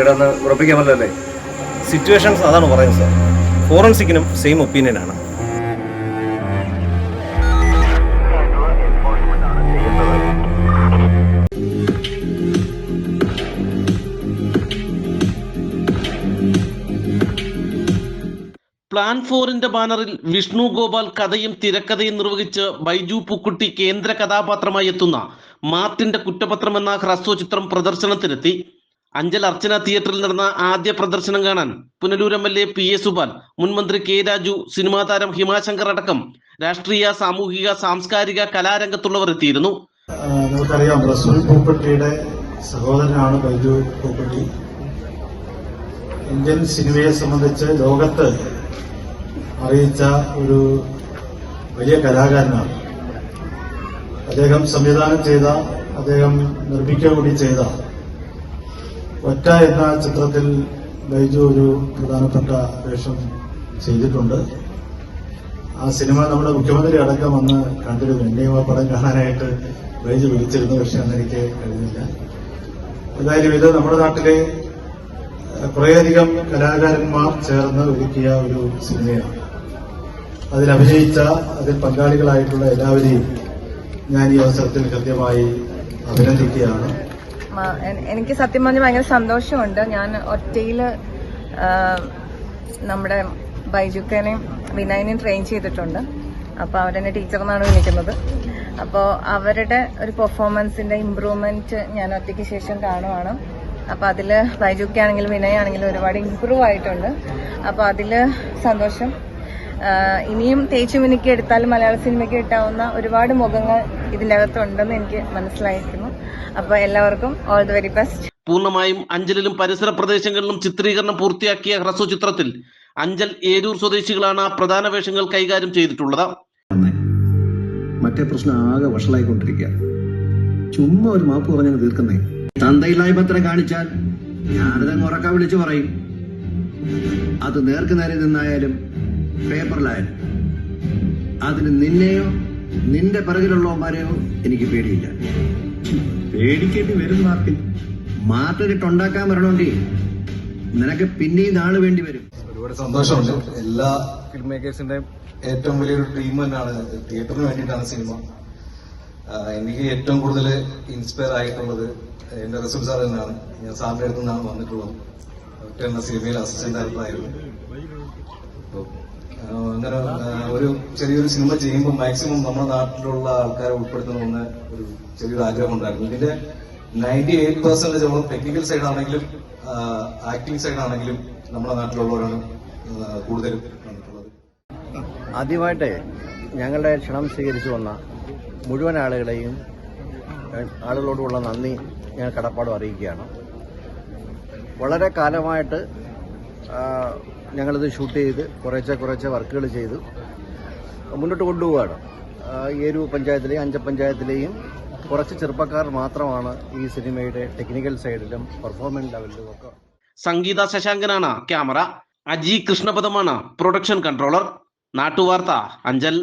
വീടാന്ന് ഉറപ്പിക്കാമല്ലോ അല്ലേ സിറ്റുവേഷൻസ് അതാണ് പറയുന്നത് സാർ ഫോറൻസിക്കിനും സെയിം ഒപ്പീനിയൻ ആണ്. പ്ലാൻ ഫോറിന്റെ ബാനറിൽ വിഷ്ണു ഗോപാൽ കഥയും തിരക്കഥയും നിർവഹിച്ച് ബൈജു പൂക്കുട്ടി കേന്ദ്ര കഥാപാത്രമായി എത്തുന്ന മാർട്ടിന്റെ കുറ്റപത്രം എന്ന ഹ്രസ്വചിത്രം പ്രദർശനത്തിനെത്തി. അഞ്ചൽ അർച്ചന തിയേറ്ററിൽ നടന്ന ആദ്യ പ്രദർശനം കാണാൻ Punalur M L A P A Subhan മുൻമന്ത്രി കെ രാജു സിനിമാ താരം ഹിമാശങ്കർ അടക്കം രാഷ്ട്രീയ സാമൂഹിക സാംസ്കാരിക കലാരംഗത്തുള്ളവർ എത്തിയിരുന്നു. നമുക്കറിയാം റസൂൽ പൂപ്പട്ടിയുടെ സഹോദരനാണ് ബൈജു പൂപ്പട്ടി. ഇന്ത്യൻ സിനിമയെ സംബന്ധിച്ച് ലോകത്ത് അറിയിച്ച ഒരു വലിയ കലാകാരനാണ്. അദ്ദേഹം സംവിധാനം ചെയ്ത അദ്ദേഹം നിർമ്മിക്കുക കൂടി ചെയ്ത ഒറ്റ എന്ന ചിത്രത്തിൽ ബൈജു ഒരു പ്രധാനപ്പെട്ട വേഷം ചെയ്തിട്ടുണ്ട്. ആ സിനിമ നമ്മുടെ മുഖ്യമന്ത്രി അടക്കം വന്ന് കണ്ടിരുന്നു. എന്നെയും ആ പടം കാണാനായിട്ട് ബൈജു വിളിച്ചിരുന്നു പക്ഷെ അന്ന് എനിക്ക് കഴിഞ്ഞില്ല. എന്തായാലും ഇത് നമ്മുടെ നാട്ടിലെ കുറേയധികം കലാകാരന്മാർ ചേർന്ന് ഒരുക്കിയ ഒരു സിനിമയാണ്. അതിൽ അഭിനയിച്ച അതിൽ പങ്കാളികളായിട്ടുള്ള എല്ലാവരെയും ഞാൻ ഈ അവസരത്തിൽ കൃത്യമായി അഭിനന്ദിക്കുകയാണ്. എനിക്ക് സത്യം പറഞ്ഞാൽ ഭയങ്കര സന്തോഷമുണ്ട്. ഞാൻ ഒറ്റയിൽ നമ്മുടെ ബൈജുക്കനെയും വിനയനെയും ട്രെയിൻ ചെയ്തിട്ടുണ്ട്. അപ്പോൾ അവരെന്നെ ടീച്ചർ എന്നാണ് വിളിക്കുന്നത്. അപ്പോൾ അവരുടെ ഒരു പെർഫോമൻസിന്റെ ഇമ്പ്രൂവ്മെന്റ് ഞാൻ ഒറ്റയ്ക്ക് ശേഷം കാണുവാണ്. അപ്പോൾ അതിൽ ബൈജുക്കാണെങ്കിലും വിനയാണെങ്കിലും ഒരുപാട് ഇമ്പ്രൂവ് ആയിട്ടുണ്ട്. അപ്പോൾ അതിൽ സന്തോഷം. ഇനിയും തേച്ചു മിനുക്കി എടുത്താൽ മലയാള സിനിമയ്ക്ക് കിട്ടാവുന്ന ഒരുപാട് മുഖങ്ങൾ ഇതിനകത്തുണ്ടെന്ന് എനിക്ക് മനസ്സിലായിരിക്കുന്നു. അപ്പോൾ എല്ലാവർക്കും ഓൾ ദി വെരി ബെസ്റ്റ് പൂർണമായും അഞ്ചലിലും പരിസര പ്രദേശങ്ങളിലും ചിത്രീകരണം പൂർത്തിയാക്കിയ ഹ്രസ്വ ചിത്രത്തിൽ അഞ്ചൽ ഏരൂർ സ്വദേശികളാണ് പ്രധാന വേഷങ്ങൾ കൈകാര്യം ചെയ്തിട്ടുള്ളത്. മറ്റേ പ്രശ്നം ആകെ വഷളായിക്കൊണ്ടിരിക്കുക. ചുമ്മാ ഒരു മാപ്പ് പറഞ്ഞു തീർക്കുന്നേ. തന്തയില്ലായ്മത്ര കാണിച്ചാൽ ഞാനതങ്ങ് ഉറക്ക വിളിച്ചു പറയും. അത് നേർക്ക് നേരെ നിന്നായാലും പേപ്പറിലായാലും. അതിന് നിന്നെയോ നിന്റെ പിറകിലുള്ളവന്മാരെയോ എനിക്ക് പേടിയില്ല. പേടിക്കേണ്ടി വരും മാർട്ടിൻ. ഉണ്ടാക്കാൻ വരണമെങ്കിൽ നിനക്ക് പിന്നെയും നാൾ വേണ്ടി വരും. ഒരുപാട് സന്തോഷമുണ്ട്. എല്ലാ ഫിലിം മേക്കേഴ്സിന്റെയും ഏറ്റവും വലിയൊരു ഡ്രീം തന്നെയാണ് തിയേറ്ററിന് വേണ്ടിയിട്ടാണ് സിനിമ. എനിക്ക് ഏറ്റവും കൂടുതൽ ഇൻസ്പയർ ആയിട്ടുള്ളത് എന്റെ റസൂൽ സാർ തന്നെയാണ്. ഞാൻ സാറിന്റെ അടുത്ത് നിന്നാണ് വന്നിട്ടുള്ളത്. സിനിമയിൽ അസിസ്റ്റന്റ് ഡയറക്ടറായിരുന്നു ആഹ് ഒരു ചെറിയൊരു സിനിമ ചെയ്യുമ്പോൾ മാക്സിമം നമ്മുടെ നാട്ടിലുള്ള ആൾക്കാരെ ഉൾപ്പെടുത്തണമെന്ന് ഒരു ചെറിയൊരു ആഗ്രഹം ഉണ്ടായിരുന്നു. ഇതിന്റെ നയന്റി എയ്റ്റ് പെർസെന്റേജ് നമ്മൾ ടെക്നിക്കൽ സൈഡാണെങ്കിലും ആക്ടിംഗ് സൈഡ് ആണെങ്കിലും നമ്മുടെ നാട്ടിലുള്ളവരാണ് കൂടുതലും ആദ്യമായിട്ട് ഞങ്ങളുടെ ക്ഷണം സ്വീകരിച്ചു വന്ന മുഴുവൻ ആളുകളെയും ആളുകളോടുള്ള നന്ദി ഞാൻ കടപ്പാടും അറിയിക്കുകയാണ്. വളരെ കാലമായിട്ട് ഞങ്ങളിത് ഷൂട്ട് ചെയ്ത് കുറേശ്ശെ കുറേശ്ശെ വർക്കുകൾ ചെയ്തു. മുന്നോട്ട് കൊണ്ടുപോവുകയാണ് ഏരൂ പഞ്ചായത്തിലെയും അഞ്ച പഞ്ചായത്തിലെയും കുറച്ച് ചെറുപ്പക്കാർ മാത്രമാണ് ഈ സിനിമയുടെ ടെക്നിക്കൽ സൈഡിലും പെർഫോമൻസ് ലെവലിലും ഒക്കെ. സംഗീത ശശാങ്കനാണ് ക്യാമറ. അജി കൃഷ്ണപദമാണ് പ്രൊഡക്ഷൻ കൺട്രോളർ നാട്ടുവാർത്ത അഞ്ചൽ.